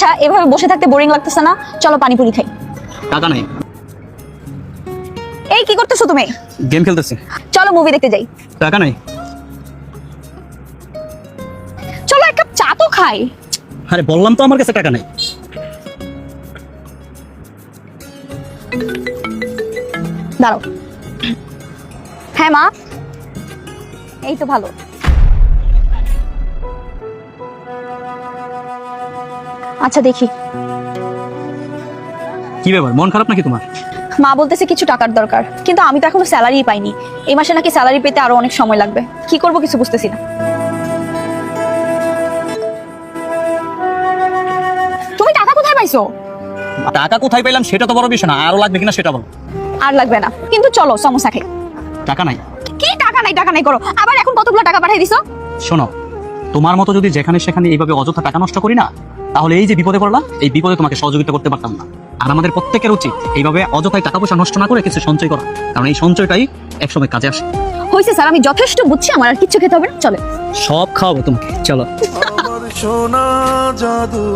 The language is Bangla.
আচ্ছা এভাবে বসে থাকতে বোরিং লাগতেছে না। চলো পানিপুরি খাই। টাকা নাই। এই কি করতেছো তুমি? গেম খেলতেছি। চলো মুভি দেখতে যাই। টাকা নাই। চলো এক কাপ চা তো খাই। আরে বললাম তো আমার কাছে টাকা নাই। দাঁড়াও। হ্যাঁ মা। এই তো ভালো। আচ্ছা দেখি। কি ব্যাপার? মন খারাপ নাকি তোমার? মা বলতেছে কিছু টাকার দরকার কিন্তু আমি তো এখনও স্যালারি পাইনি। এই মাসে নাকি স্যালারি পেতে আরও অনেক সময় লাগবে। কি করব কিছু বুঝতেছি না। তুমি টাকা কোথায় পাইছো? টাকা কোথায় পেলাম সেটা তো বড় বিষয় না আরও লাগবে কিনা সেটা বলো। আর লাগবে না। কিন্তু চলো সমস্যা খাই টাকা নাই। কি টাকা নাই টাকা নাই করো। আবার এখন কতগুলো টাকা পাঠিয়ে দিছো? শোনো তোমার মতো যদি যেখানে সেখানে এইভাবে অযথা টাকা নষ্ট করি না তাহলে এই যে বিপদে পড়লা এই বিপদে তোমাকে সহযোগিতা করতে পারতাম না। আর আমাদের প্রত্যেকের উচিত এইভাবে অযথায় টাকা পয়সা নষ্ট না করে কিছু সঞ্চয় করা কারণ এই সঞ্চয়টাই একসময় কাজে আসে। হয়েছে স্যার আমি যথেষ্ট বুঝছি আমার আর কিচ্ছু খেতে হবে না। চলে। সব খাওয়াবো তোমাকে চলো। আমার সোনা জাদু।